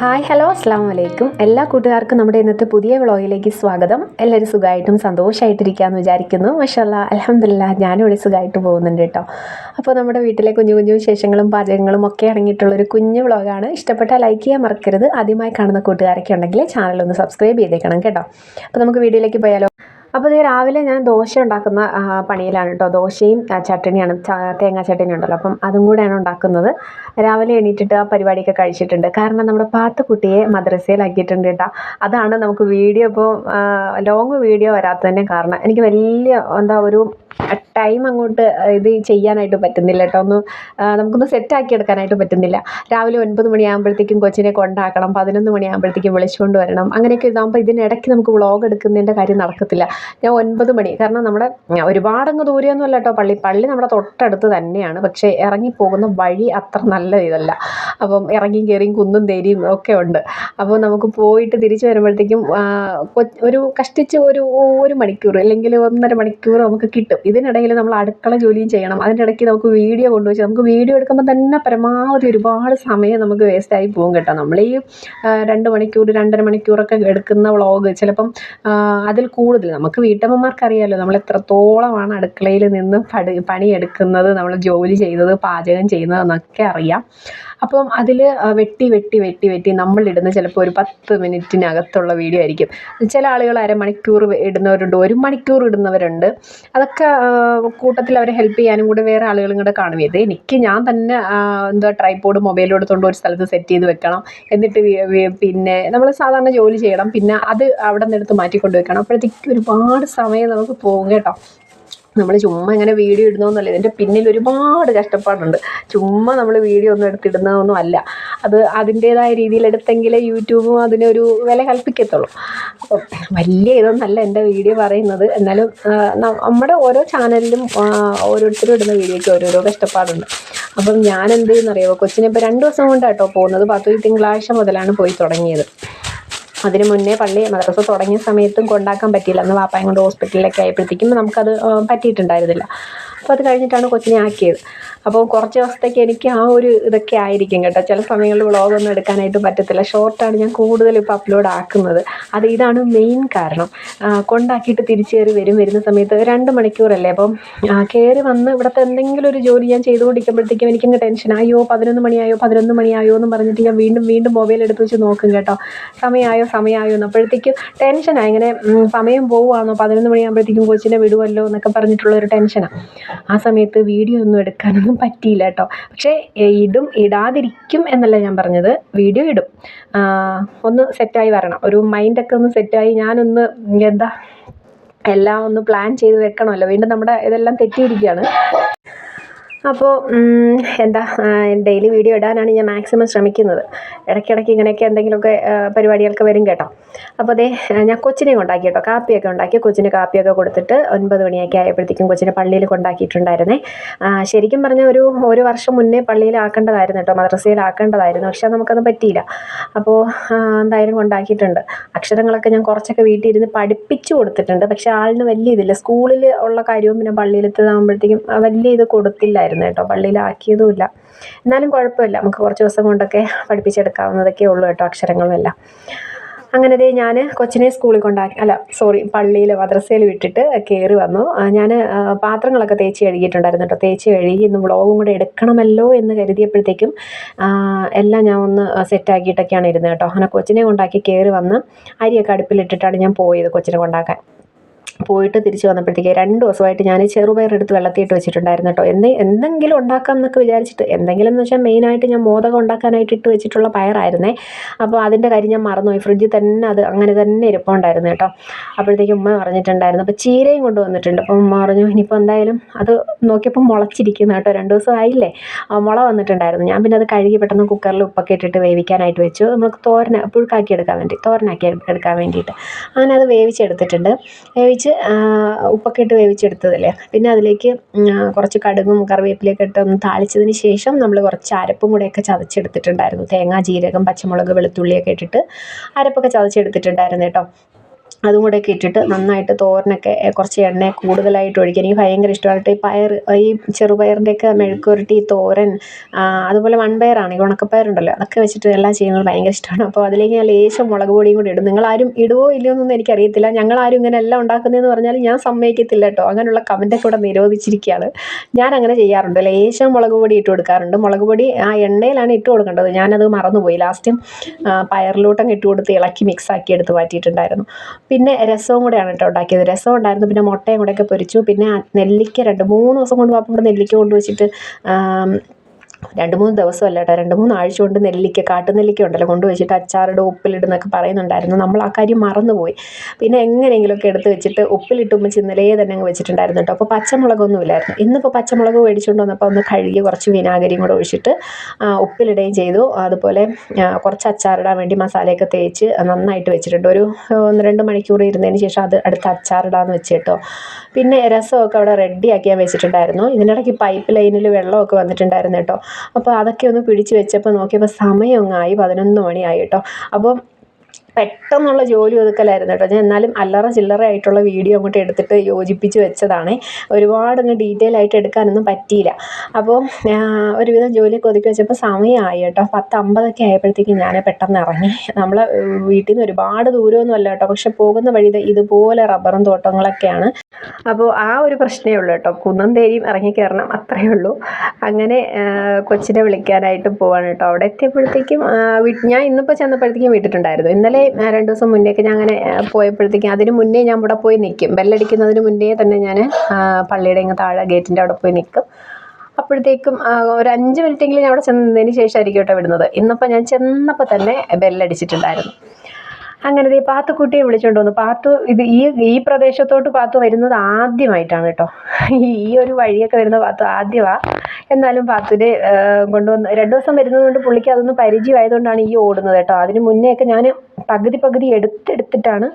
Hi hello അസ്സാം വലൈക്കും എല്ലാ കൂട്ടുകാർക്കും നമ്മുടെ ഇന്നത്തെ പുതിയ വ്ളോഗിലേക്ക് സ്വാഗതം. എല്ലാവരും സുഖമായിട്ടും സന്തോഷമായിട്ടിരിക്കാമെന്ന് വിചാരിക്കുന്നു. മഷല്ല അലഹമില്ല ഞാനും ഇവിടെ സുഖമായിട്ട് പോകുന്നുണ്ട് കേട്ടോ. അപ്പോൾ നമ്മുടെ വീട്ടിലെ കുഞ്ഞു കുഞ്ഞു വിശേഷങ്ങളും പാചകങ്ങളും ഒക്കെ അടങ്ങിയിട്ടുള്ളൊരു കുഞ്ഞു വ്ളോഗാണ്. ഇഷ്ടപ്പെട്ടാൽ ലൈക്ക് ചെയ്യാൻ മറക്കരുത്. ആദ്യമായി കാണുന്ന കൂട്ടുകാരൊക്കെ ഉണ്ടെങ്കിൽ ചാനൽ ഒന്ന് സബ്സ്ക്രൈബ് ചെയ്തേക്കണം കേട്ടോ. അപ്പോൾ നമുക്ക് വീഡിയോയിലേക്ക് പോയാലോ. അപ്പോൾ ഇത് രാവിലെ ഞാൻ ദോശ ഉണ്ടാക്കുന്ന പണിയിലാണ് കേട്ടോ ദോശയും ചട്ടണിയാണ് തേങ്ങാ ചട്ടണി ഉണ്ടല്ലോ. അപ്പം അതും കൂടെയാണ് ഉണ്ടാക്കുന്നത്. രാവിലെ എണീറ്റിട്ട് ആ പരിപാടിയൊക്കെ കഴിച്ചിട്ടുണ്ട്. കാരണം നമ്മുടെ പാത്തുക്കുട്ടിയെ മദ്രസയിലാക്കിയിട്ടുണ്ട് കേട്ടോ അതാണ് നമുക്ക് വീഡിയോ ഇപ്പോൾ ലോങ് വീഡിയോ വരാത്തതിന്റെ കാരണം. എനിക്ക് വലിയ എന്താ ഒരു ടൈം അങ്ങോട്ട് ഇത് ചെയ്യാനായിട്ട് പറ്റുന്നില്ല കേട്ടോ ഒന്ന് നമുക്കൊന്ന് സെറ്റാക്കി എടുക്കാനായിട്ട് പറ്റുന്നില്ല. രാവിലെ ഒൻപത് മണിയാകുമ്പോഴത്തേക്കും കൊച്ചിനെ കൊണ്ടാക്കണം. പതിനൊന്ന് മണിയാകുമ്പോഴത്തേക്കും വിളിച്ചുകൊണ്ട് വരണം. അങ്ങനെയൊക്കെ ഇതാകുമ്പോൾ ഇതിനിടയ്ക്ക് നമുക്ക് വ്ളോഗ് എടുക്കുന്നതിന്റെ കാര്യം നടക്കത്തില്ല. ഞാൻ ഒൻപത് മണി. കാരണം നമ്മുടെ ഒരുപാട് ഒരുപാടങ്ങ് ദൂരെയൊന്നും അല്ല കേട്ടോ. പള്ളി പള്ളി നമ്മുടെ തൊട്ടടുത്ത് തന്നെയാണ്. പക്ഷേ ഇറങ്ങിപ്പോകുന്ന വഴി അത്ര നല്ല ഇതല്ല. അപ്പം ഇറങ്ങിയും കയറിയും കുന്നും തേരിയും ഒക്കെ ഉണ്ട്. അപ്പോൾ നമുക്ക് പോയിട്ട് തിരിച്ചു വരുമ്പോഴത്തേക്കും ഒരു കഷ്ടിച്ച് ഒരു ഒരു മണിക്കൂർ അല്ലെങ്കിൽ ഒന്നര മണിക്കൂർ നമുക്ക് കിട്ടും. ഇതിനിടയിൽ നമ്മൾ അടുക്കള ജോലിയും ചെയ്യണം. അതിന്റെ ഇടയ്ക്ക് നമുക്ക് വീഡിയോ കൊണ്ടുവച്ച് നമുക്ക് വീഡിയോ എടുക്കുമ്പോൾ തന്നെ പരമാവധി ഒരുപാട് സമയം നമുക്ക് വേസ്റ്റായി പോകും കേട്ടോ. നമ്മൾ ഈ രണ്ട് മണിക്കൂർ രണ്ടര മണിക്കൂറൊക്കെ എടുക്കുന്ന വ്ളോഗ് ചിലപ്പം അതിൽ കൂടുതൽ. നമുക്ക് വീട്ടമ്മമാർക്ക് അറിയാമല്ലോ നമ്മൾ എത്രത്തോളമാണ് അടുക്കളയിൽ നിന്ന് പണി പണിയെടുക്കുന്നത് നമ്മൾ ജോലി ചെയ്തത് പാചകം ചെയ്യുന്നതെന്നൊക്കെ അറിയാം. അപ്പം അതിൽ വെട്ടി വെട്ടി വെട്ടി വെട്ടി നമ്മളിടുന്ന ചിലപ്പോൾ ഒരു പത്ത് മിനിറ്റിനകത്തുള്ള വീഡിയോ ആയിരിക്കും. ചില ആളുകൾ അരമണിക്കൂർ ഇടുന്നവരുണ്ട് ഒരു മണിക്കൂർ ഇടുന്നവരുണ്ട്. അതൊക്കെ കൂട്ടത്തിൽ അവരെ ഹെൽപ്പ് ചെയ്യാനും കൂടെ വേറെ ആളുകളും കൂടെ കാണും. ഇത് എനിക്ക് ഞാൻ തന്നെ എന്താ ട്രൈപ്പോഡ് മൊബൈലും എടുത്തുകൊണ്ട് ഒരു സ്ഥലത്ത് സെറ്റ് ചെയ്ത് വെക്കണം. എന്നിട്ട് പിന്നെ നമ്മൾ സാധാരണ ജോലി ചെയ്യണം. പിന്നെ അത് അവിടെ നിന്ന് എടുത്ത് മാറ്റിക്കൊണ്ട് വെക്കണം. അപ്പോഴത്തേക്ക് ഒരുപാട് സമയം നമുക്ക് പോകും കേട്ടോ. നമ്മൾ ചുമ്മാ ഇങ്ങനെ വീഡിയോ ഇടുന്നതൊന്നുമല്ല. ഇതിന്റെ പിന്നിൽ ഒരുപാട് കഷ്ടപ്പാടുണ്ട്. ചുമ്മാ നമ്മൾ വീഡിയോ ഒന്നും എടുത്തിടുന്നതൊന്നും അല്ല. അത് അതിന്റേതായ രീതിയിൽ എടുത്തെങ്കിലേ യൂട്യൂബും അതിനൊരു വില കൽപ്പിക്കത്തുള്ളൂ. അപ്പം വലിയ ഇതൊന്നല്ല എന്റെ വീഡിയോ പറയുന്നത്. എന്നാലും നമ്മുടെ ഓരോ ചാനലിലും ഓരോരുത്തരും ഇടുന്ന വീഡിയോയ്ക്ക് ഓരോരോ കഷ്ടപ്പാടുണ്ട്. അപ്പം ഞാൻ എന്ത് ചെയ്യുന്നറിയാമോ കൊച്ചിനെ ഇപ്പോൾ രണ്ട് ദിവസം കൊണ്ടാണ് കേട്ടോ പോകുന്നത്. പത്ത് തിങ്കളാഴ്ച മുതലാണ് പോയി തുടങ്ങിയത്. അതിന് മുന്നേ പള്ളി മദ്രസ തുടങ്ങിയ സമയത്തും കൊണ്ടാക്കാൻ പറ്റിയില്ല. അന്ന് വാപ്പായും കൊണ്ട് ഹോസ്പിറ്റലിലൊക്കെ ആയപ്പോഴത്തേക്കും നമുക്കത് പറ്റിയിട്ടുണ്ടായിരുന്നില്ല. അപ്പോൾ അത് കഴിഞ്ഞിട്ടാണ് കൊച്ചിനെ ആക്കിയത്. അപ്പോൾ കുറച്ച് ദിവസത്തേക്ക് എനിക്ക് ആ ഒരു ഇതൊക്കെ ആയിരിക്കും കേട്ടോ. ചില സമയങ്ങളിൽ വ്ളോഗൊന്നും എടുക്കാനായിട്ട് പറ്റത്തില്ല. ഷോർട്ടാണ് ഞാൻ കൂടുതൽ ഇപ്പോൾ അപ്ലോഡ് ആക്കുന്നത്. അത് ഇതാണ് മെയിൻ കാരണം. കൊണ്ടാക്കിയിട്ട് തിരിച്ചു കയറി വരും. വരുന്ന സമയത്ത് രണ്ട് മണിക്കൂറല്ലേ? അപ്പം കയറി വന്ന് ഇവിടുത്തെ എന്തെങ്കിലും ഒരു ജോലി ഞാൻ ചെയ്തുകൊണ്ടിരിക്കുമ്പോഴത്തേക്കും എനിക്കങ്ങ് ടെൻഷൻ ആയോ. പതിനൊന്ന് മണിയായോ പതിനൊന്ന് മണിയായോ എന്ന് പറഞ്ഞിട്ട് ഞാൻ വീണ്ടും വീണ്ടും മൊബൈൽ എടുത്ത് വെച്ച് നോക്കും കേട്ടോ. സമയമായോ? സമയമായോ എന്ന് അപ്പോഴത്തേക്കും ടെൻഷനാണ് ഇങ്ങനെ സമയം പോവുകയാണോ? പതിനൊന്ന് മണിയാകുമ്പോഴത്തേക്കും കൊച്ചിനെ വിടുമല്ലോ എന്നൊക്കെ പറഞ്ഞിട്ടുള്ള ഒരു ടെൻഷനാണ് ആ. സമയത്ത് വീഡിയോ ഒന്നും എടുക്കാനൊന്നും പറ്റിയില്ല കേട്ടോ. പക്ഷേ ഇടും ഇടാതിരിക്കും എന്നല്ല ഞാൻ പറഞ്ഞത്. വീഡിയോ ഇടും. ഒന്ന് സെറ്റായി വരണം. ഒരു മൈൻഡൊക്കെ ഒന്ന് സെറ്റായി ഞാനൊന്ന് എന്താ എല്ലാം ഒന്ന് പ്ലാൻ ചെയ്ത് വെക്കണമല്ലോ. വീണ്ടും നമ്മുടെ ഇതെല്ലാം തെറ്റിയിരിക്കുകയാണ്. അപ്പോൾ എന്താ ഡെയിലി വീഡിയോ ഇടാനാണ് ഞാൻ മാക്സിമം ശ്രമിക്കുന്നത്. ഇടയ്ക്കിടയ്ക്ക് ഇങ്ങനെയൊക്കെ എന്തെങ്കിലുമൊക്കെ പരിപാടികൾക്ക് വരും കേട്ടോ. അപ്പോൾ അതേ ഞാൻ കൊച്ചിനെ കൊണ്ടാക്കി കേട്ടോ. കാപ്പിയൊക്കെ ഉണ്ടാക്കി കൊച്ചിന് കാപ്പിയൊക്കെ കൊടുത്തിട്ട് ഒൻപത് മണിയൊക്കെ ആയപ്പോഴത്തേക്കും കൊച്ചിനെ പള്ളിയിൽ കൊണ്ടാക്കിയിട്ടുണ്ടായിരുന്നേ. ശരിക്കും പറഞ്ഞ ഒരു ഒരു വർഷം മുന്നേ പള്ളിയിലാക്കേണ്ടതായിരുന്നു കേട്ടോ. മദ്രസയിലാക്കേണ്ടതായിരുന്നു പക്ഷെ നമുക്കത് പറ്റിയില്ല. അപ്പോൾ എന്തായാലും കൊണ്ടാക്കിയിട്ടുണ്ട്. അക്ഷരങ്ങളൊക്കെ ഞാൻ കുറച്ചൊക്കെ വീട്ടിൽ ഇരുന്ന് പഠിപ്പിച്ചു കൊടുത്തിട്ടുണ്ട്. പക്ഷേ ആളിന് വലിയ ഇതില്ല. സ്കൂളിൽ ഉള്ള കാര്യവും പിന്നെ പള്ളിയിലെത്തതാകുമ്പോഴത്തേക്കും വലിയ ഇത് കൊടുത്തില്ലായിരുന്നു. കേട്ടോ. പള്ളിയിലാക്കിയതുമില്ല. എന്നാലും കുഴപ്പമില്ല. നമുക്ക് കുറച്ച് ദിവസം കൊണ്ടൊക്കെ പഠിപ്പിച്ചെടുക്കാവുന്നതൊക്കെ ഉള്ളൂ കേട്ടോ അക്ഷരങ്ങളും എല്ലാം അങ്ങനെ ദേ ഞാൻ കൊച്ചിനെ സ്കൂളിൽ കൊണ്ടാക്കി അല്ല സോറി പള്ളിയിൽ മദ്രസയിൽ വിട്ടിട്ട് കയറി വന്നു. ഞാൻ പാത്രങ്ങളൊക്കെ തേച്ച് കഴുകിയിട്ടുണ്ടായിരുന്നു കേട്ടോ. തേച്ച് കഴുകി ഇന്ന് വ്ളോഗും കൂടെ എടുക്കണമല്ലോ എന്ന് കരുതിയപ്പോഴത്തേക്കും എല്ലാം ഞാൻ ഒന്ന് സെറ്റാക്കിയിട്ടൊക്കെയാണ് ഇരുന്നത് കേട്ടോ. അങ്ങനെ കൊച്ചിനെ കൊണ്ടാക്കി കയറി വന്ന് അരിയൊക്കെ അടുപ്പിലിട്ടിട്ടാണ് ഞാൻ പോയത് കൊച്ചിനെ കൊണ്ടാക്കാൻ. പോയിട്ട് തിരിച്ച് വന്നപ്പോഴത്തേക്ക് രണ്ട് ദിവസമായിട്ട് ഞാൻ ചെറുപയർ എടുത്ത് വെള്ളത്തിയിട്ട് വെച്ചിട്ടുണ്ടായിരുന്നു കേട്ടോ. എന്ത് എന്തെങ്കിലും ഉണ്ടാക്കാം എന്നൊക്കെ വിചാരിച്ചിട്ട്. എന്തെങ്കിലും എന്ന് വെച്ചാൽ മെയിനായിട്ട് ഞാൻ മോദകം ഉണ്ടാക്കാനായിട്ട് ഇട്ട് വെച്ചിട്ടുള്ള പയറായിരുന്നേ. അപ്പോൾ അതിന്റെ കാര്യം ഞാൻ മറന്നുപോയി. ഫ്രിഡ്ജിൽ തന്നെ അത് അങ്ങനെ തന്നെ ഇരിപ്പുണ്ടായിരുന്നു കേട്ടോ. അപ്പോഴത്തേക്കും ഉമ്മ പറഞ്ഞിട്ടുണ്ടായിരുന്നു. അപ്പോൾ ചീരയും കൊണ്ടുവന്നിട്ടുണ്ട്. അപ്പോൾ ഉമ്മ പറഞ്ഞു ഇനിയിപ്പോൾ എന്തായാലും അത് നോക്കിയപ്പോൾ മുളച്ചിരിക്കുന്നു കേട്ടോ. രണ്ട് ദിവസം ആയില്ലേ? മുള വന്നിട്ടുണ്ടായിരുന്നു. ഞാൻ പിന്നെ അത് കഴുകി പെട്ടെന്ന് കുക്കറിൽ ഉപ്പൊക്കെ ഇട്ടിട്ട് വേവിക്കാനായിട്ട് വെച്ചു. നമുക്ക് തോരന പുഴുക്കാക്കി എടുക്കാൻ വേണ്ടി തോരനാക്കി എടുക്കാൻ വേണ്ടിയിട്ട്. അങ്ങനെ അത് വേവിച്ചെടുത്തിട്ടുണ്ട്. വേവിച്ച് ആ, ഉപ്പൊക്കെ ഇട്ട് വേവിച്ചെടുത്തതല്ലേ? പിന്നെ അതിലേക്ക് കുറച്ച് കടുകും കറിവേപ്പിലയൊക്കെ ഇട്ട് ഒന്ന് താളിച്ചതിന് ശേഷം നമ്മൾ കുറച്ച് അരപ്പും കൂടെയൊക്കെ ചതച്ചെടുത്തിട്ടുണ്ടായിരുന്നു. തേങ്ങ ജീരകം പച്ചമുളക് വെളുത്തുള്ളിയൊക്കെ ഇട്ടിട്ട് അരപ്പൊക്കെ ചതച്ചെടുത്തിട്ടുണ്ടായിരുന്നു കേട്ടോ. അതും കൂടെയൊക്കെ ഇട്ടിട്ട് നന്നായിട്ട് തോരനൊക്കെ കുറച്ച് എണ്ണ കൂടുതലായിട്ട് ഒഴിക്കുക എനിക്ക് ഭയങ്കര ഇഷ്ടമായിട്ട് ഈ പയർ ഈ ചെറുപയറിന്റെയൊക്കെ മെഴുക്കുരുട്ടി തോരൻ അതുപോലെ ഈ ഉണക്കപ്പയറുണ്ടല്ലോ അതൊക്കെ വെച്ചിട്ട് എല്ലാം ചെയ്യുന്നത് ഭയങ്കര ഇഷ്ടമാണ്. അപ്പോൾ അതിലേക്ക് ഞാൻ ലേശം മുളക് പൊടിയും കൂടി ഇടും. നിങ്ങളാരും ഇടുവോ ഇല്ലയോ എന്നൊന്നും എനിക്കറിയത്തില്ല. ഞങ്ങളാരും ഇങ്ങനെ എല്ലാം ഉണ്ടാക്കുന്നതെന്ന് പറഞ്ഞാൽ ഞാൻ സമ്മതിക്കത്തില്ല കേട്ടോ. അങ്ങനെയുള്ള കമന്റൊക്കെ ഇവിടെ നിരോധിച്ചിരിക്കുകയാണ്. ഞാൻ അങ്ങനെ ചെയ്യാറുണ്ട്. ലേശം മുളക് പൊടി ഇട്ട് കൊടുക്കാറുണ്ട്. മുളക് പൊടി ആ എണ്ണയിലാണ് ഇട്ട് കൊടുക്കേണ്ടത്. ഞാനത് മറന്നുപോയി. ലാസ്റ്റ് പയറിലോട്ടങ്ങ് ഇട്ട് കൊടുത്ത് ഇളക്കി മിക്സ് ആക്കി എടുത്ത് മാറ്റിയിട്ടുണ്ടായിരുന്നു. പിന്നെ രസവും കൂടെയാണ് കേട്ടോ ഉണ്ടാക്കിയത്. രസം ഉണ്ടായിരുന്നു. പിന്നെ മുട്ടയും കൂടെയൊക്കെ പൊരിച്ചു. പിന്നെ നെല്ലിക്ക രണ്ട് മൂന്ന് ദിവസം കൊണ്ട് പാപ്പ ഇവിടെ നെല്ലിക്ക കൊണ്ടുവച്ചിട്ട് രണ്ട് മൂന്ന് ദിവസമല്ല കേട്ടോ. രണ്ട് മൂന്ന് ആഴ്ച കൊണ്ട് നെല്ലിക്ക കാട്ടുനെല്ലിക്ക ഉണ്ടല്ലോ കൊണ്ടുവച്ചിട്ട് അച്ചാറിടും ഉപ്പിലിടുന്നൊക്കെ പറയുന്നുണ്ടായിരുന്നു. നമ്മൾ ആ കാര്യം മറന്നുപോയി. പിന്നെ എങ്ങനെയെങ്കിലുമൊക്കെ എടുത്ത് വെച്ചിട്ട് ഉപ്പിലിട്ട് ഉമ്മച്ച് തന്നെ അങ്ങ് വെച്ചിട്ടുണ്ടായിരുന്നു കേട്ടോ. അപ്പോൾ പച്ചമുളകൊന്നും ഇല്ലായിരുന്നു. ഇന്നിപ്പോൾ പച്ചമുളക് മേടിച്ചുകൊണ്ട് വന്നപ്പോൾ ഒന്ന് കഴുകി കുറച്ച് വിനാഗിരിയും കൂടെ ഒഴിച്ചിട്ട് ഉപ്പിലിടുകയും ചെയ്തു. അതുപോലെ കുറച്ച് അച്ചാറിടാൻ വേണ്ടി മസാലയൊക്കെ തേച്ച് നന്നായിട്ട് വെച്ചിട്ടുണ്ട്. ഒരു ഒന്ന് രണ്ട് മണിക്കൂർ ഇരുന്നതിന് ശേഷം അത് അടുത്ത് അച്ചാറിടാന്ന് വെച്ച് കേട്ടോ. പിന്നെ രസമൊക്കെ അവിടെ റെഡിയാക്കി ഞാൻ വെച്ചിട്ടുണ്ടായിരുന്നു. ഇതിനിടയ്ക്ക് പൈപ്പ് ലൈനിൽ വെള്ളമൊക്കെ വന്നിട്ടുണ്ടായിരുന്നു കേട്ടോ. അപ്പോൾ അതൊക്കെ ഒന്ന് പിടിച്ച് വെച്ചപ്പോൾ നോക്കിയപ്പോൾ സമയം അങ്ങായി പതിനൊന്ന് മണിയായി കേട്ടോ. അപ്പം പെട്ടെന്നുള്ള ജോലി ഒതുക്കലായിരുന്നു കേട്ടോ. ഞാൻ എന്നാലും അല്ലറ ചില്ലറ ആയിട്ടുള്ള വീഡിയോ അങ്ങോട്ട് എടുത്തിട്ട് യോജിപ്പിച്ച് വെച്ചതാണ്. ഒരുപാട് അങ്ങ് ഡീറ്റെയിൽ ആയിട്ട് എടുക്കാനൊന്നും പറ്റിയില്ല. അപ്പോൾ ഒരുവിധം ജോലിയൊക്കെ ഒതുക്കി വെച്ചപ്പോൾ സമയമായി കേട്ടോ. പത്ത് അമ്പതൊക്കെ ആയപ്പോഴത്തേക്കും ഞാൻ പെട്ടെന്ന് ഇറങ്ങി. നമ്മൾ വീട്ടിൽ നിന്ന് ഒരുപാട് ദൂരമൊന്നും അല്ല കേട്ടോ. പക്ഷെ പോകുന്ന വഴി ഇതുപോലെ റബ്ബറും തോട്ടങ്ങളൊക്കെയാണ്. അപ്പോൾ ആ ഒരു പ്രശ്നമേ ഉള്ളൂ കേട്ടോ. കുന്നം തേരിയും ഇറങ്ങി കയറണം അത്രയേ ഉള്ളൂ. അങ്ങനെ കൊച്ചിനെ വിളിക്കാനായിട്ട് പോവാണ് കേട്ടോ. അവിടെ എത്തിയപ്പോഴത്തേക്കും ഞാൻ ഇന്നിപ്പോൾ ചെന്നപ്പോഴത്തേക്കും വീട്ടിട്ടുണ്ടായിരുന്നു. ഇന്നലെ രണ്ട് ദിവസം മുന്നേക്ക് ഞാൻ അങ്ങനെ പോയപ്പോഴത്തേക്കും അതിന് മുന്നേ ഞാൻ ഇവിടെ പോയി നിൽക്കും ബെല്ലടിക്കുന്നതിന് മുന്നേ തന്നെ ഞാൻ പള്ളിയുടെ ഇങ്ങ് താഴെ ഗേറ്റിന്റെ അവിടെ പോയി നിൽക്കും അപ്പോഴത്തേക്കും ഒരു അഞ്ച് മിനിറ്റെങ്കിലും ഞാൻ അവിടെ ചെന്നതിന് ശേഷമായിരിക്കും കേട്ടോ വിടുന്നത്. ഇന്നിപ്പോൾ ഞാൻ ചെന്നപ്പോൾ തന്നെ ബെല്ലടിച്ചിട്ടുണ്ടായിരുന്നു. അങ്ങനെ ദേ പാത്തുക്കുട്ടിയെ വിളിച്ചോണ്ട് വന്നു. പാത്തു ഇത് ഈ ഈ പ്രദേശത്തോട്ട് പാത്തു വരുന്നത് ആദ്യമായിട്ടാണ് കേട്ടോ ഈ ഒരു വഴിയൊക്കെ വരുന്ന പാത്തു ആദ്യമാ എന്നാലും പാത്തുവിനെ കൊണ്ടുവന്ന് രണ്ട് ദിവസം വരുന്നത് കൊണ്ട് പുള്ളിക്ക് അതൊന്നും പരിചയമായതുകൊണ്ടാണ് ഈ ഓടുന്നത് കേട്ടോ അതിന് മുന്നേ ഒക്കെ ഞാൻ പകുതി പകുതി എടുത്തെടുത്തിട്ടാണ്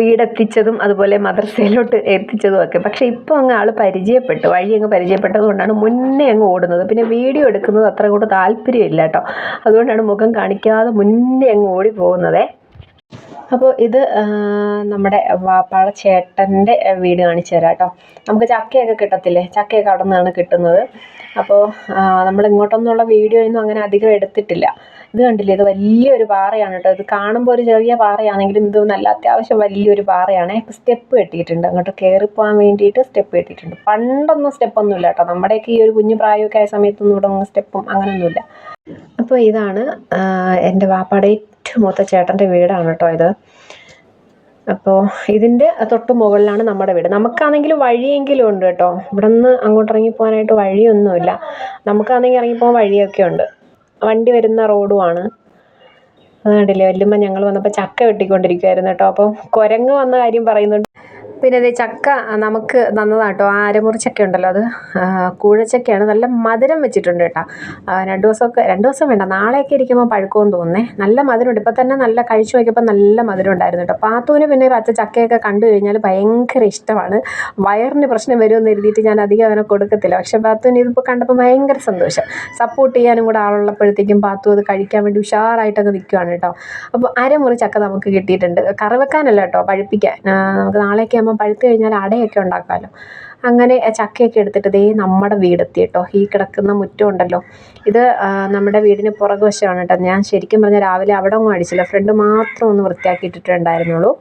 വീടെത്തിച്ചതും അതുപോലെ മദ്രസയിലോട്ട് എത്തിച്ചതും ഒക്കെ. പക്ഷേ ഇപ്പോൾ അങ്ങ് ആൾ പരിചയപ്പെട്ടു. വഴി അങ്ങ് പരിചയപ്പെട്ടത് കൊണ്ടാണ് മുന്നേ അങ്ങ് ഓടുന്നത്. പിന്നെ വീഡിയോ എടുക്കുന്നത് അത്ര കൂടെ താല്പര്യമില്ല കേട്ടോ അതുകൊണ്ടാണ് മുഖം കാണിക്കാതെ മുന്നേ അങ്ങ് ഓടി പോകുന്നതേ. അപ്പോൾ ഇത് നമ്മുടെ വാപ്പാടെ ചേട്ടന്റെ വീട് കാണിച്ചു തരാം കേട്ടോ. നമുക്ക് ചക്കയൊക്കെ കിട്ടത്തില്ലേ? ചക്കയൊക്കെ അവിടെ നിന്നാണ് കിട്ടുന്നത് അപ്പോൾ നമ്മൾ ഇങ്ങോട്ടൊന്നുള്ള വീഡിയോ ഒന്നും അങ്ങനെ അധികം എടുത്തിട്ടില്ല. ഇത് കണ്ടില്ലേ? ഇത് വലിയൊരു പാറയാണ് കേട്ടോ. ഇത് കാണുമ്പോൾ ഒരു ചെറിയ പാറയാണെങ്കിലും ഇത് നല്ല അത്യാവശ്യം വലിയൊരു പാറയാണ്. ഇപ്പോൾ സ്റ്റെപ്പ് കെട്ടിയിട്ടുണ്ട്. അങ്ങോട്ട് കയറിപ്പോകാൻ വേണ്ടിയിട്ട് സ്റ്റെപ്പ് കെട്ടിയിട്ടുണ്ട്. പണ്ടൊന്നും സ്റ്റെപ്പൊന്നും ഇല്ല കേട്ടോ. നമ്മുടെയൊക്കെ ഈ ഒരു കുഞ്ഞു പ്രായമൊക്കെ ആയ സമയത്തൊന്നും ഇവിടെ സ്റ്റെപ്പും അങ്ങനെയൊന്നുമില്ല അപ്പോൾ ഇതാണ് എന്റെ വാപ്പാടെ മൂത്ത ചേട്ടന്റെ വീടാണ് കേട്ടോ ഇത്. അപ്പോൾ ഇതിന്റെ തൊട്ട് മുകളിലാണ് നമ്മുടെ വീട്. നമുക്കാണെങ്കിൽ വഴിയെങ്കിലും ഉണ്ട് കേട്ടോ ഇവിടെ നിന്ന് അങ്ങോട്ട് ഇറങ്ങി പോകാനായിട്ട് വഴിയൊന്നുമില്ല. നമുക്കാണെങ്കിൽ ഇറങ്ങിപ്പോകാൻ വഴിയൊക്കെ ഉണ്ട്. വണ്ടി വരുന്ന റോഡുമാണ്. അത് കണ്ടില്ലേ വല്യമ്മ ഞങ്ങൾ വന്നപ്പോൾ ചക്ക വെട്ടിക്കൊണ്ടിരിക്കുമായിരുന്നു കേട്ടോ അപ്പോൾ കുരങ്ങ് വന്ന കാര്യം പറയുന്നുണ്ട് പിന്നെ ദേ ചക്ക നമുക്ക് തന്നതാട്ടോ. ആ അരമുറി ചക്ക ഉണ്ടല്ലോ അത്. കൂഴ കൂഴച്ചക്കയാണ്. നല്ല മധുരം വെച്ചിട്ടുണ്ട് കേട്ടോ. രണ്ട് ദിവസമൊക്കെ രണ്ട് ദിവസം വേണ്ട. നാളെയൊക്കെ ഇരിക്കുമ്പോൾ പഴുക്കുമെന്ന് തോന്നുന്നേ. നല്ല മധുരമുണ്ട്. ഇപ്പം തന്നെ നല്ല കഴിച്ചു നോക്കിയപ്പോൾ നല്ല മധുരം ഉണ്ടായിരുന്നു കേട്ടോ. പാത്തൂന് പിന്നെ പച്ച ചക്കയൊക്കെ കണ്ടു കഴിഞ്ഞാൽ ഭയങ്കര ഇഷ്ടമാണ്. വയറിന് പ്രശ്നം വരുമെന്ന് എഴുതിയിട്ട് ഞാൻ അധികം അവനെ കൊടുക്കത്തില്ല. പക്ഷെ പാത്തൂന് ഇതിപ്പോൾ കണ്ടപ്പോൾ ഭയങ്കര സന്തോഷം. സപ്പോർട്ട് ചെയ്യാനും കൂടെ ആളുള്ളപ്പോഴത്തേക്കും പാത്തു അത് കഴിക്കാൻ വേണ്ടി ഉഷാറായിട്ടൊക്കെ നിൽക്കുകയാണ് കേട്ടോ. അപ്പോൾ അരമുറി ചക്ക നമുക്ക് കിട്ടിയിട്ടുണ്ട്. കറി വെക്കാനല്ല കേട്ടോ പഴുപ്പിക്കാൻ. നമുക്ക് ആകുമ്പോൾ പഴുത്ത് കഴിഞ്ഞാൽ അടയൊക്കെ ഉണ്ടാക്കാമല്ലോ അങ്ങനെ ചക്കയൊക്കെ എടുത്തിട്ട് ദേ നമ്മുടെ വീടെത്തി കേട്ടോ. ഈ കിടക്കുന്ന മുറ്റം ഉണ്ടല്ലോ. ഇത് നമ്മുടെ വീടിന് പുറകുവശമാണ് കേട്ടോ. ഞാൻ ശരിക്കും പറഞ്ഞാൽ രാവിലെ അവിടെ ഒന്നും അടിച്ചില്ല. ഫ്രണ്ട് മാത്രം ഒന്ന് വൃത്തിയാക്കി ഇട്ടിട്ടുണ്ടായിരുന്നുള്ളൂ